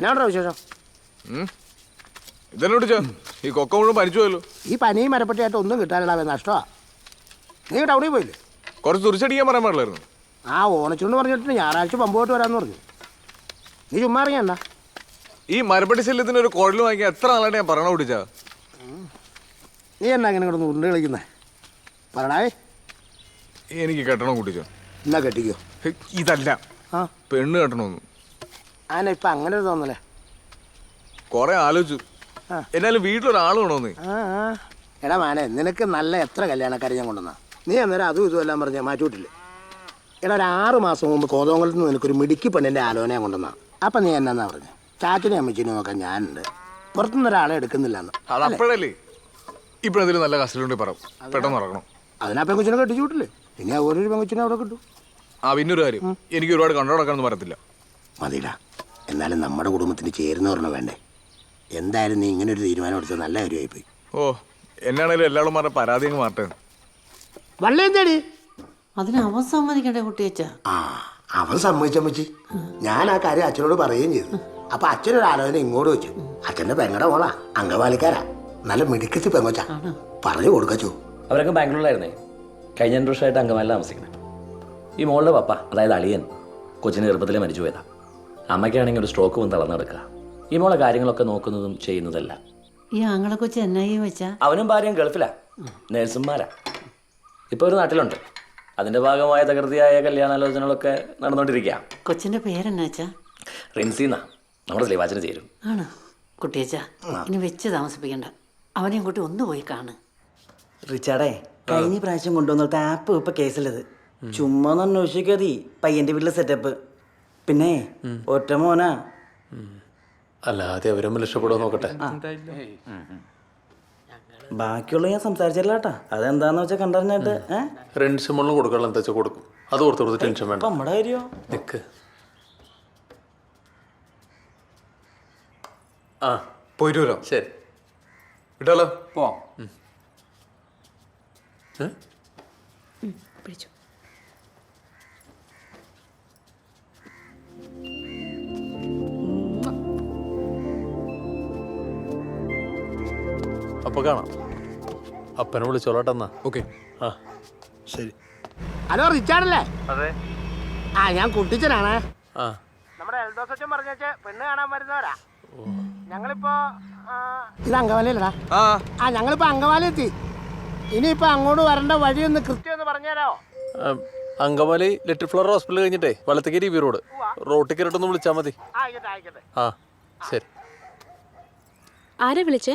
എന്നാണോ വിശേഷം? ഇതെന്നോട് ചോ ഈ കൊക്ക മുഴുവൻ പനിച്ചു പോയല്ലോ. ഈ പനിയും മരപ്പെട്ടിയായിട്ട് ഒന്നും കിട്ടാനിടാവേ നഷ്ടമാ. നീ ടൗണിൽ പോയില്ലേ? കുറച്ച് തുറിച്ചടിക്കാൻ പറയാൻ പാടില്ലായിരുന്നു. ആ ഓണച്ചുണ്ട് പറഞ്ഞിട്ട് ഞായറാഴ്ച പമ്പോട്ട് വരാമെന്ന് പറഞ്ഞു. നീ ചുമ്മാ അറിയണ്ട ഈ മരപ്പട്ടി ശല്യത്തിന് ഒരു കുഴൽ വാങ്ങിക്കാൻ എത്ര നാളായിട്ട് ഞാൻ പറയണ പിടിച്ചാ നീ എന്നാ അങ്ങനെ കിടന്ന് ഉരുണ്ട് കളിക്കുന്നേ? പറണേ എനിക്ക് കെട്ടണം കുട്ടിച്ചോ. എന്നാ കെട്ടിക്കോ. ഹെ, ഇതല്ല. ആ. പെണ്ണ് കെട്ടണമെന്ന്. ആന ഇപ്പം അങ്ങനെ ഒരു തോന്നലേ. കുറെ ആലോചിച്ചു. എന്നാലും വീട്ടിലൊരാൾ വേണമെന്ന് ആ ആ. എടാ മാനെ നിനക്ക് നല്ല എത്ര കല്യാണക്കാരെ ഞാൻ കൊണ്ടുവന്ന? നീ അന്നേരം അതും ഇതും എല്ലാം പറഞ്ഞ മാറ്റിവിട്ടില്ലേ? എടാ ഒരു ആറ് മാസം മുമ്പ് കോതോങ്കലത്ത് നിന്ന് നിനക്കൊരു മിടുക്കി പെണ്ണിന്റെ ആലോചന ഞാൻ കൊണ്ടുവന്നാ. അപ്പം നീ എന്നാ പറഞ്ഞു? ചാച്ചനെ അമ്മച്ചിനെ നോക്കാൻ ഞാനുണ്ട്. പുറത്തുനിന്ന് ഒരാളെ എടുക്കുന്നില്ല എന്ന് അത് അപ്പോഴല്ലേ? ഇപ്പോഴെന്തെങ്കിലും നല്ല കസ്റ്റഡിയുണ്ട് പറ. പെട്ടെന്ന് ഇറങ്ങണം അതിനാ പെങ്കുച്ചിനെ കെട്ടിച്ചു വിട്ടില്ലേ? ഇനി ആ ഒരു പെങ്കുച്ചിനെ അവിടെ കിട്ടും. ആ പിന്നൊരു കാര്യം. എനിക്ക് ഒരുപാട് കണ്ടു നടക്കാനൊന്നും പറയത്തില്ല മതിടാ. എന്നാലും നമ്മുടെ കുടുംബത്തിന് ചേരുന്നവരണം വേണ്ടേ? എന്തായാലും നീ ഇങ്ങനെ ഒരു തീരുമാനം എടുത്തത് നല്ല കാര്യമായിപ്പോയി. ഓ എന്നാണേലും എല്ലാവരും പറഞ്ഞ പരാതി അങ്ങ് അതിന് അവൻ സമ്മതിക്കണ്ടേ കുട്ടിയച്ച? ആ അവൻ സമ്മതിച്ചമ്മച്ചി ഞാൻ ആ കാര്യം അച്ഛനോട് പറയുകയും ചെയ്തു. അപ്പൊ അച്ഛനൊരു ആലോചന ഇങ്ങോട്ട് വെച്ചു. അച്ഛന്റെ പെങ്ങടെ മോളാ അംഗവാലിക്കാരാ. നല്ല മിടുക്കത്തി പെങ്ങോച്ച. പറഞ്ഞു കൊടുക്കച്ചു അവരൊക്കെ ബാംഗ്ലൂരിലായിരുന്നേ. കഴിഞ്ഞ രണ്ട് വർഷമായിട്ട് അങ്കമാലിൽ താമസിക്കുന്നത്. ഈ മോളുടെ പപ്പ അതായത് അളിയൻ കൊച്ചിന് ഗർഭത്തിലെ മരിച്ചു പോയതാ അമ്മയ്ക്കാണെങ്കിൽ ഒരു സ്ട്രോക്ക് വന്ന് തളർന്നെടുക്കുക. ഈ മോളെ കാര്യങ്ങളൊക്കെ നോക്കുന്നതും ചെയ്യുന്നതല്ല. ഈ ആങ്ങളെ കൊച്ചു എന്നായി വെച്ചാ? അവനും ഭാര്യയും ഗൾഫിലാ. നേഴ്സുമാരാ. ഇപ്പോൾ ഒരു നാട്ടിലുണ്ട്. അതിന്റെ ഭാഗമായ തകൃതിയായ കല്യാണാലോചനകളൊക്കെ നടന്നുകൊണ്ടിരിക്കുക കൊച്ചിന്റെ പേരെന്നാച്ചാ റിൻസിന്നാ. നമ്മുടെ സ്ലീവാച്ചിന് ചേരും. ആണ്? കുട്ടിയച്ച ഇനി വെച്ച് താമസിപ്പിക്കണ്ട. അവനെയും കൂട്ടി ഒന്ന് പോയി കാണ്. റിച്ചാർഡേ കഴിഞ്ഞ പ്രാവശ്യം കൊണ്ടുവന്നിട്ട് ആപ്പ് ഇപ്പൊ കേസിലത്. ചുമ്മാ ഒന്ന് അന്വേഷിക്കാതി പയ്യന്റെ വീട്ടിലെ സെറ്റപ്പ് പിന്നെ ഒറ്റ മോനാ. അല്ലാതെ അവരമ്മ രക്ഷപ്പെടുമോ നോക്കട്ടെ. ബാക്കിയുള്ള ഞാൻ സംസാരിച്ചില്ല കേട്ടാ. അതെന്താന്ന് വെച്ചാൽ കണ്ടറിഞ്ഞിട്ട് റെൻസ് മുകളിൽ കൊടുക്കാനുള്ള എന്താ വെച്ചാൽ കൊടുക്കും. അത് ഓർത്ത് കൊടുത്ത് ടെൻഷൻ വേണ്ട. നമ്മുടെ കാര്യോ? നിക്ക്. ആ. പോയിട്ട് വരാം ശരി. വിട്ടാലോ? പോവാം അപ്പൊ കാണാം. അപ്പനെ വിളിച്ചോളട്ടെ എന്നാ. ഓക്കെ. ആ. ശരി. ഹലോ റിച്ചാർഡല്ലേ? അതെ. ആ ഞാൻ കുട്ടിച്ചനാണ്. ആ. നമ്മുടെ എൽദോസ് അച്ഛൻ പറഞ്ഞ പെണ്ണ് കാണാൻ വരുന്നവരാ. ഞങ്ങളിപ്പോ ഇത് ആ. ഞങ്ങളിപ്പോ അങ്കവാലി എത്തി ഇനിയിപ്പോ അങ്ങോട്ട് വരേണ്ട വഴി ഒന്ന് കൃത്യം ഒന്ന് പറഞ്ഞുതരാമോ ആ, അങ്കമാലി ലിറ്റിൽ ഫ്ലവർ ഹോസ്പിറ്റൽ കഴിഞ്ഞിട്ടേ വലത്തേക്ക് ബി റോഡ്. റോട്ടിൽ കയറിട്ടൊന്ന് വിളിച്ചാ മതി. ആ. ശരി. ആരെ വിളിച്ചേ?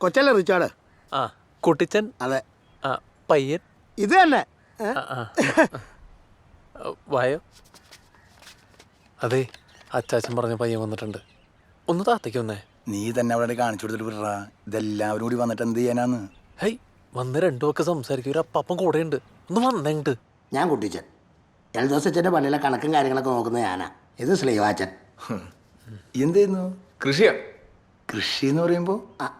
കൊച്ചല്ലേ റിച്ചാർഡ്? ആ കുട്ടിച്ചൻ? അതെ. ആ പയ്യൻ? ഇത് തന്നെ. വായോ. അതെ അച്ചാച്ചൻ പറഞ്ഞ പയ്യൻ വന്നിട്ടുണ്ട്. ഒന്ന് താത്തേക്ക് വന്നേ. നീ തന്നെ അവിടെ കാണിച്ചു കൊടുത്തിട്ട് വിടറാ. ഇതെല്ലാവരും കൂടി വന്നിട്ട് എന്ത് ചെയ്യാനാന്ന്? ഹൈ വന്ന് രണ്ടു ഒക്കെ സംസാരിക്കും. ഒരു അപ്പം കൂടെ ഉണ്ട് ഒന്ന് വന്നിട്ട് ഞാൻ കുട്ടിച്ചൻ. എൽദോസച്ചന്റെ പള്ളിയിലെ കണക്കും കാര്യങ്ങളൊക്കെ നോക്കുന്നത് ഞാനാ. ഇത് ശ്രീവാച്ചൻ. എന്തെയ്യുന്നു? കൃഷിയാ. കൃഷി എന്ന് പറയുമ്പോ? ആ, ആ,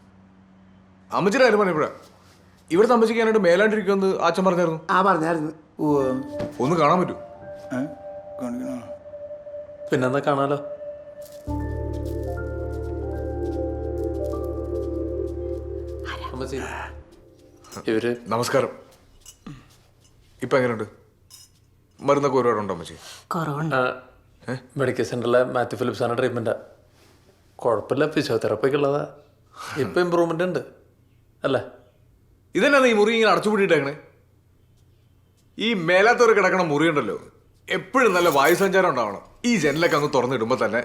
അമ്മച്ചിയുടെ കാര്യം പറഞ്ഞപ്പോഴാ ഇവിടെ. താമസിക്കാനായിട്ട് മേലാണ്ടിരിക്കുമെന്ന് അച്ഛൻ പറഞ്ഞായിരുന്നു. ആ പറഞ്ഞായിരുന്നു. ഓ ഒന്ന് കാണാൻ പറ്റൂ. കാണിക്കണോ? പിന്നെന്താ കാണാലോ? അമ്മച്ചി ഇവർ നമസ്കാരം. ഇപ്പൊ എങ്ങനെയുണ്ട്? മരുന്നൊക്കെ ഒരുപാടുണ്ടോ അമ്മച്ചി? കുറവുണ്ട്. മെഡിക്കൽ സെന്ററിലെ മാത്യു ഫിലിപ്സാണ് ട്രീറ്റ്മെന്റാ. കുഴപ്പമില്ല ഫിസിയോതെറാപ്പിക്ക് ഉള്ളതാ. ഇപ്പം ഇമ്പ്രൂവ്മെന്റ് ഉണ്ട്. അല്ലേ? ഇതന്നെ ഈ മുറി ഇങ്ങനെ അടച്ചുപൂട്ടിയിട്ടേക്കണേ? ഈ മേലാത്തവർ കിടക്കണ മുറി ഉണ്ടല്ലോ എപ്പോഴും നല്ല വായു സഞ്ചാരം ഉണ്ടാവണം. ഈ ജനലൊക്കെ അങ്ങ് തുറന്നിടുമ്പോ തന്നെ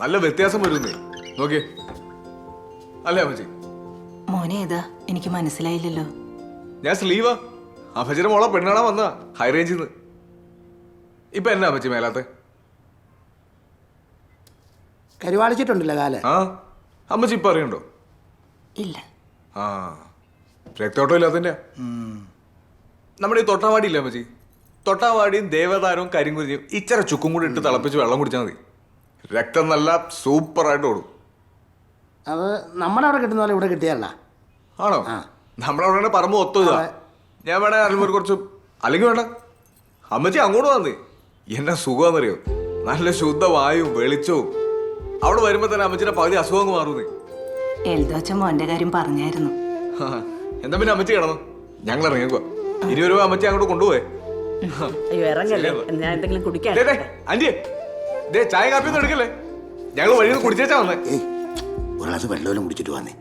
നല്ല വ്യത്യാസം വരുന്നു. നോക്കി അല്ലേ അമ്മച്ചി? മോനെ ഏതാ? എനിക്ക് മനസ്സിലായില്ലല്ലോ. ഞാൻ സ്ലീവാ. അമ്മച്ചിയുടെ മോളെ പെണ്ണാണാ വന്ന ഹൈ റേഞ്ചിൽ നിന്ന് ഇപ്പൊ എന്നാ അമ്മച്ചി മേലാത്ത? കരുവാളിച്ചിട്ടുണ്ടല്ലോ കാല. ആ. അമ്മച്ചി ഇപ്പൊ അറിയണ്ടോ? ഇല്ല. ആ. രക്തോട്ടം നമ്മുടെ ഈ തൊട്ടാവാടി ഇല്ല അമ്മച്ചി? തൊട്ടാവാടിയും ദേവതാരവും കരിങ്കുരിയും ഇച്ചിര ചുക്കും കൂടി ഇട്ട് തിളപ്പിച്ച് വെള്ളം കുടിച്ചാൽ മതി. രക്തം നല്ല സൂപ്പറായിട്ട് ഓടും. അത് നമ്മുടെ അവിടെ കിട്ടുന്ന പോലെ ഇവിടെ കിട്ടിയല്ല ആണോ? നമ്മളവിടെ പറമ്പ് ഒത്തുക ഞാൻ വേണേ അറിയുമ്പോൾ കുറച്ച് അല്ലെങ്കിൽ വേണ്ട. അമ്മച്ചി അങ്ങോട്ട് വന്നേ എന്നാ സുഖമാണെന്നറിയോ? നല്ല ശുദ്ധ വായുവും വെളിച്ചവും. അവിടെ വരുമ്പോൾ തന്നെ അമ്മച്ചിയുടെ പകുതി അസുഖം മാറുന്നേ എൽദോച്ച മോന്റെ കാര്യം പറഞ്ഞായിരുന്നു. എന്താ പിന്നെ അമ്മച്ചി കിടന്നു? ഞങ്ങൾ ഇറങ്ങിക്കുക ഇരുപത് രൂപ അമ്മച്ചി അങ്ങോട്ട് കൊണ്ടുപോയേ അയ്യോ ഇറങ്ങല്ലേ? ഞാൻ എന്തെങ്കിലും കുടിക്കാൻ ദേ, ദേ, ദേ ചായ കാപ്പി ഒന്നും എടുക്കല്ലേ? ഞങ്ങൾ വഴിയിൽ കുടിച്ചേച്ചാ വന്നേ. ഒരു ഗ്ലാസ് വെള്ളമെല്ലാം കുടിച്ചിട്ട് വന്നേ.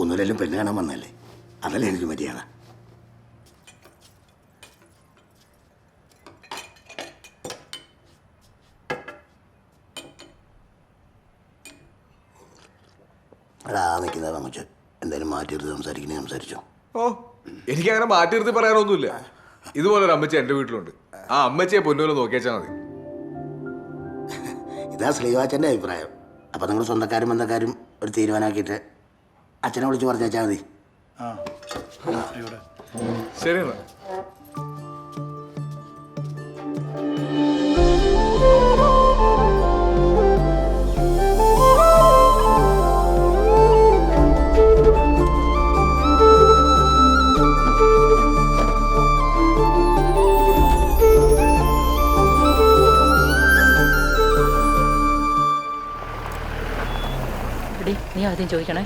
ഒന്നുമില്ലെങ്കിലും പെണ്ണ് കാണാൻ വന്നല്ലേ അതല്ലേ എനിക്ക് മര്യാദ. എടാ നിൽക്കുന്നത് പങ്കുച്ച് എന്തായാലും മാറ്റിയെടുത്ത് സംസാരിക്കണേ സംസാരിച്ചോ. ഓ എനിക്ക് അങ്ങനെ മാറ്റി നിർത്തി പറയാനൊന്നുമില്ല. ഇതുപോലെ ഒരു അമ്മച്ചി എന്റെ വീട്ടിലുണ്ട്. ആ അമ്മച്ചിയെ പൊന്നുപോലെ നോക്കിയേച്ചാ മതി. ഇതാ ശ്രീവാച്ചന്റെ അഭിപ്രായം. അപ്പം നിങ്ങൾ സ്വന്തക്കാരും ബന്ധക്കാരും ഒരു തീരുമാനമാക്കിയിട്ട് അച്ഛനെ വിളിച്ച് പറഞ്ഞേച്ചാൽ മതി. ശരി എടി, നീ ആദ്യം ചോദിക്കണേ.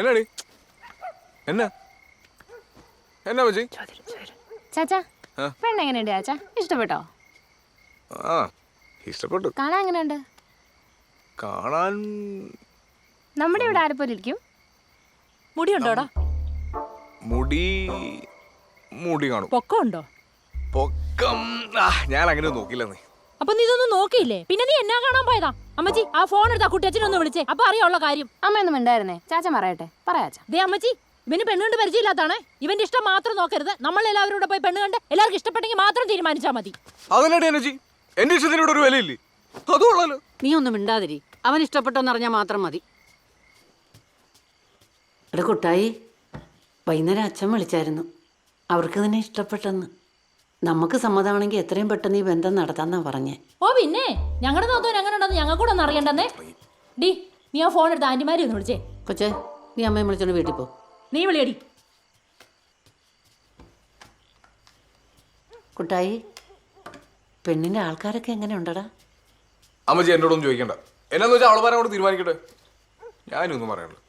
എന്നാടി? എന്നാ? എന്നാ അമ്മച്ചി ചാച്ചാ ആ? പെണ്ണ് എങ്ങനെയുണ്ട് ചാച്ചാ? ഇഷ്ടപ്പെട്ടോ? ആ ഇഷ്ടപ്പെട്ടു. കാണാൻ എങ്ങനെയുണ്ട്? കാണാൻ നമ്മുടെ ഇവിടെ ആരെപ്പോലെ ഇരിക്കും? മുടി ഉണ്ടോടാ മുടി മുടി കാണും. പൊക്കം ഉണ്ടോ പൊക്കം. ആ ഞാൻ അങ്ങനെ നോക്കില്ലെന്നേ അപ്പൊ നീ ഇതൊന്നും നോക്കിയില്ലേ? പിന്നെ നീ എന്നാ കാണാൻ പോയതാ? അമ്മച്ചി ആ ഫോൺ എടുത്താ കുട്ടിയച്ഛനൊന്ന് വിളിച്ചേ. അപ്പൊ അറിയാനുള്ള കാര്യം. അമ്മയൊന്നും ഉണ്ടായിരുന്നേ ചാച്ച പറയട്ടെ. പറയാച്ചാ ദേ അമ്മച്ചി ഇവന് പരിചയമില്ലാത്താണ് ഇവന്റെ ഇഷ്ടം മാത്രം നോക്കരുത്. നമ്മൾ എല്ലാവരും കൂടെ പോയി പെണ്ണ് കണ്ട് എല്ലാവർക്കും ഇഷ്ടപ്പെട്ടെങ്കിൽ മാത്രം തീരുമാനിച്ചാ മതി. എന്റെ ഇഷ്ടത്തിനോട് ഒരു വിലയില്ലേ? നീ ഒന്നും മിണ്ടാതിരി. അവൻ ഇഷ്ടപ്പെട്ടോന്ന് അറിഞ്ഞാൽ മാത്രം മതി. എടാ കുട്ടായി വൈകുന്നേരം അച്ഛൻ വിളിച്ചായിരുന്നു. അവർക്ക് നിന്നെ ഇഷ്ടപ്പെട്ടെന്ന്. നമുക്ക് സമ്മതമാണെങ്കിൽ എത്രയും പെട്ടെന്ന് ഈ ബന്ധം നടത്താന്നാ പറഞ്ഞേ. ഓ പിന്നെ? ഞങ്ങളുടെ നോക്കാൻ അങ്ങനെ ഉണ്ടെന്ന് ഞങ്ങൾ കൂടെ ഒന്ന് അറിയണ്ടെന്നേ. ഡി നീ ആ ഫോൺ എടുത്ത് ആന്റിമാരി ഒന്ന് വിളിച്ചേ. കൊച്ചേ നീ അമ്മയെ വിളിച്ചോണ്ട് വീട്ടിൽ പോ. നീ വിളിയടി. കുട്ടായി പെണ്ണിന്റെ ആൾക്കാരൊക്കെ എങ്ങനെ ഉണ്ടടാ അമ്മച്ചി എന്നോടൊന്നും ചോദിക്കണ്ട. എന്നാന്ന് വെച്ചാൽ അവളമാരെ കൊണ്ട് തീരുമാനിക്കട്ടെ? ഞാനൊന്നും പറയണില്ല